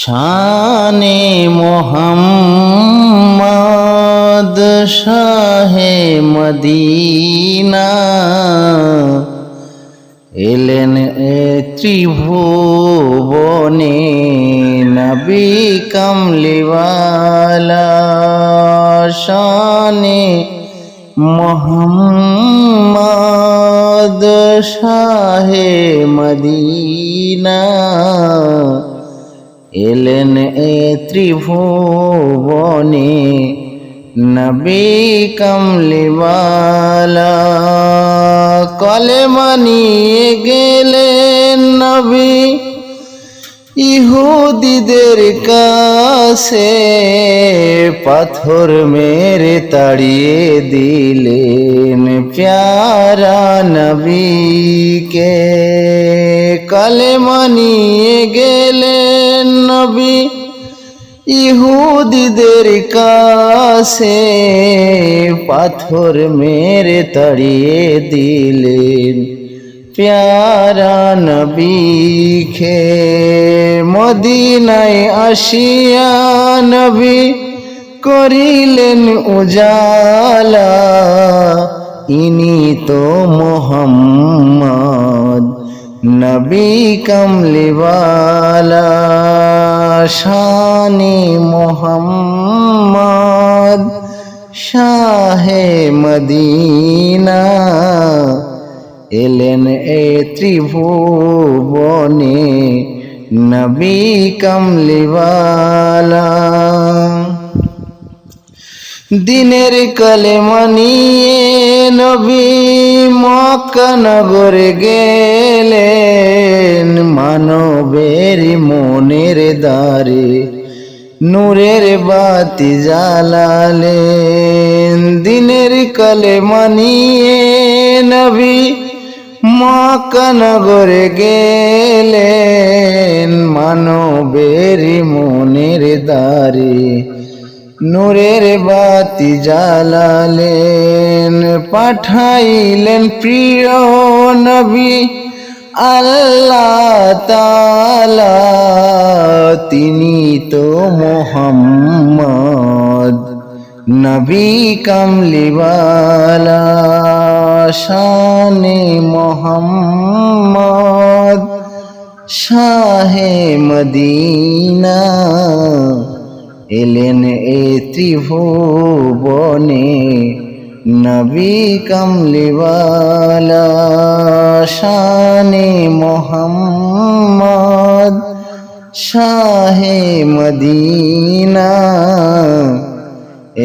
শানে মোহাম্মদ শাহে মদিনা। এলেন এ ত্রিভুবনে নবী কমলিওয়ালা। শানে মোহাম্মদ শাহে মদিনা। এলেন এ ত্রিভুবনে নবী কমলিওয়ালা। কলেমা নিয়ে গেলেন নবী ইহুদিদের কাছে, পাথর মেরে তাড়িয়ে দিলেন প্যারা নবীকে। কলেমা মানিয়ে গেলেন নবী ইহুদিদের কাছে, পাথর মেরে তাড়িয়ে দিলেন প্যারা নবীকে। মদিনায় আসিয়া নবী করিলেন উজালা, ইনি তো মোহাম্মদ। নবী কমলিওয়ালা শানি মোহাম্মদ শাহে মদিনা এলেন এ ত্রিভুবনে নবী কমলিওয়ালা। দিনের কলেমা নিয়ে নবী মক্কানগরে গেলেন মানবের মনের দ্বারে, নূরের বাতি জ্বালালেন। দিনের কলেমা নিয়ে নবী মক্কানগরে গেলেন মানবের মনের দ্বারে নূরের বাতি জ্বালালেন, পাঠাইলেন প্রিয় নবী আল্লাহ তালা তিনি তো মোহাম্মদ, নবী কমলিওয়ালা। শানে মোহাম্মদ, শাহে মদিনা। এলেন এ ত্রিভুবনে নবী কমলিওয়ালা শানে মোহাম্মদ শাহে মদিনা।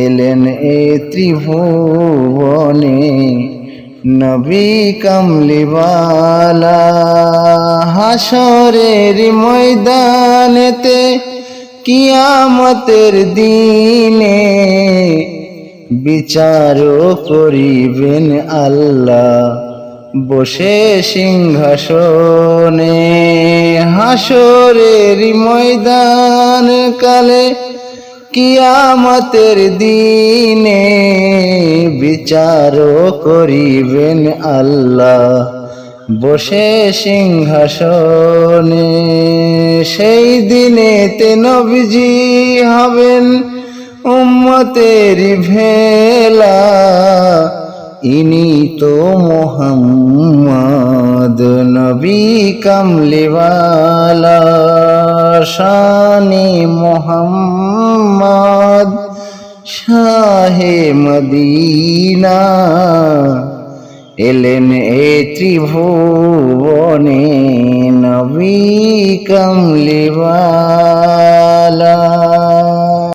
এলেন এ ত্রিভুবনে নবী কমলিওয়ালা হাসরের ময়দানেতে কিয়ামতের দিনে বিচারও করিবেন আল্লাহ। বসে সিংহাসনে হাসরের ময়দান কালে কিয়ামতের দিনে বিচারও করিবেন আল্লাহ। বসে সিংহাসনে, সেই দিনে তে নবীজি হবেন উম্মতের ভেলা। ইনি তো মোহাম্মদ নবী কমলিওয়ালা। শানি মোহাম্মদ শাহে মদিনা। এলেন এ ত্রিভুবনে নবী কমলিওয়ালা।